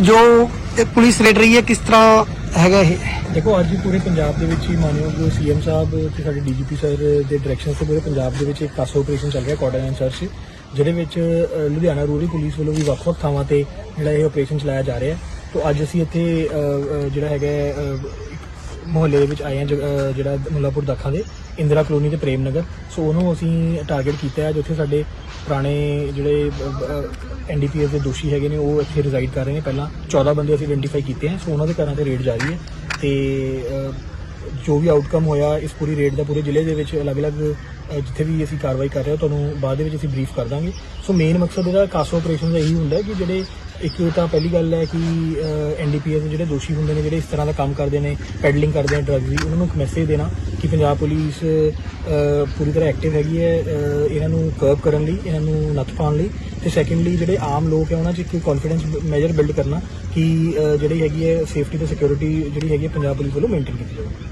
ਜੋ ਇਹ police raid ਰਹੀ ਹੈ ਕਿਸ ਤਰ੍ਹਾਂ ਹੈਗਾ ਇਹ? ਦੇਖੋ ਅੱਜ ਪੂਰੇ ਪੰਜਾਬ ਦੇ ਵਿੱਚ ਹੀ ਮਾਨਯੋਗ ਸੀਐਮ ਸਾਹਿਬ ਤੇ ਸਾਡੇ ਡੀਜੀਪੀ ਸਰ ਦੇ ਡਾਇਰੈਕਸ਼ਨ ਤੇ ਪੂਰੇ ਪੰਜਾਬ ਦੇ ਵਿੱਚ ਇੱਕ ਕਾਸੋ ਆਪਰੇਸ਼ਨ ਚੱਲ ਰਿਹਾ ਕੋਆਰਡਿਨੇਸ਼ਨ ਐਂਡ ਸਰਚ ਜਿਹਦੇ ਵਿੱਚ ਅ, ਲੁਧਿਆਣਾ ਰੂਰਲ ਪੁਲਿਸ ਵੱਲੋਂ ਵੀ ਵੱਖ-ਵੱਖ ਥਾਵਾਂ ਤੇ ਜਿਹੜਾ ਇਹ ਆਪਰੇਸ਼ਨ ਚਲਾਇਆ ਜਾ ਰਿਹਾ ਹੈ। ਤੋਂ ਅੱਜ ਅਸੀਂ ਇੱਥੇ ਅ, ਅ, ਜਿਹੜਾ ਹੈਗਾ ਹੈ, ਅ, ਇੱਕ ਮੁਹੱਲੇ ਦੇ ਵਿੱਚ ਆਏ ਹਾਂ ਜਿਹੜਾ ਮੁੱਲਾਪੁਰ ਦਾਖਾ ਦੇ, ਇੰਦਰਾ ਕਲੋਨੀ ਤੇ ਪ੍ਰੇਮ ਨਗਰ। ਸੋ ਉਹਨੂੰ ਅਸੀਂ ਟਾਰਗੇਟ ਕੀਤਾ ਹੈ ਜਿੱਥੇ ਸਾਡੇ ਪੁਰਾਣੇ ਜਿਹੜੇ ਐਨਡੀਪੀਐਸ ਦੇ ਦੋਸ਼ੀ ਹੈਗੇ ਨੇ, ਉਹ ਇੱਥੇ ਰਿਜ਼ਾਈਡ ਕਰ ਰਹੇ ਨੇ। ਪਹਿਲਾਂ 14 ਬੰਦੇ ਅਸੀਂ ਆਇਡੈਂਟੀਫਾਈ ਕੀਤੇ ਹਨ ਸੋ ਉਹਨਾਂ ਦੇ ਘਰਾਂ ਤੇ ਰੇਡ ਜਾਰੀ ਹੈ। ਤੇ ਜੋ ਵੀ ਆਊਟਕਮ ਹੋਇਆ, ਇਸ ਪੂਰੀ ਰੇਡ ਦਾ ਪੂਰੇ ਜ਼ਿਲ੍ਹੇ ਦੇ ਵਿੱਚ ਅਲੱਗ-ਅਲੱਗ ਜਿੱਥੇ ਵੀ ਅਸੀਂ ਕਾਰਵਾਈ ਕਰ ਰਹੇ ਹਾਂ, ਤੁਹਾਨੂੰ ਬਾਅਦ ਦੇ ਵਿੱਚ ਅਸੀਂ ਬਰੀਫ ਕਰ ਦਾਂਗੇ। ਸੋ ਮੇਨ ਮਕਸਦ ਇਹਦਾ ਕਾਸੋ ਆਪਰੇਸ਼ਨ ਦਾ ਇਹੀ ਹੁੰਦਾ ਕਿ ਜਿਹੜੇ ਇੱਕ ਤਾਂ ਪਹਿਲੀ ਗੱਲ ਹੈ ਕਿ ਐਨਡੀਪੀਐਸ ਦੇ ਜਿਹੜੇ ਦੋਸ਼ੀ ਹੁੰਦੇ ਨੇ, ਜਿਹੜੇ ਇਸ ਤਰ੍ਹਾਂ ਦਾ ਕੰਮ ਕਰਦੇ ਨੇ ਪੈਡਲਿੰਗ ਕਰਦੇ ਨੇ ਡਰੱਗਸ ਦੀ, ਉਹਨਾਂ ਨੂੰ ਇੱਕ ਮੈਸੇਜ ਦੇਣਾ ਕਿ ਪੰਜਾਬ ਪੁਲਿਸ ਪੂਰੀ ਤਰ੍ਹਾਂ ਐਕਟਿਵ ਹੈਗੀ ਹੈ ਇਹਨਾਂ ਨੂੰ ਕਰਬ ਕਰਨ ਲਈ, ਇਹਨਾਂ ਨੂੰ ਨੱਥ ਪਾਉਣ ਲਈ ਤੇ ਸੈਕੰਡਲੀ ਜਿਹੜੇ ਆਮ ਲੋਕ ਹੈ, ਉਹਨਾਂ 'ਚ ਇੱਕ ਕੌਨਫੀਡੈਂਸ ਮੈਜਰ ਬਿਲਡ ਕਰਨਾ ਕਿ ਜਿਹੜੀ ਹੈਗੀ ਹੈ ਸੇਫਟੀ ਤੇ ਸਿਕਿਉਰਿਟੀ ਜਿਹੜੀ ਹੈਗੀ ਹੈ, ਪੰਜਾਬ ਪੁਲਿਸ ਵੱਲੋਂ ਮੇਨਟੇਨ ਕੀਤੀ ਜਾਵੇ।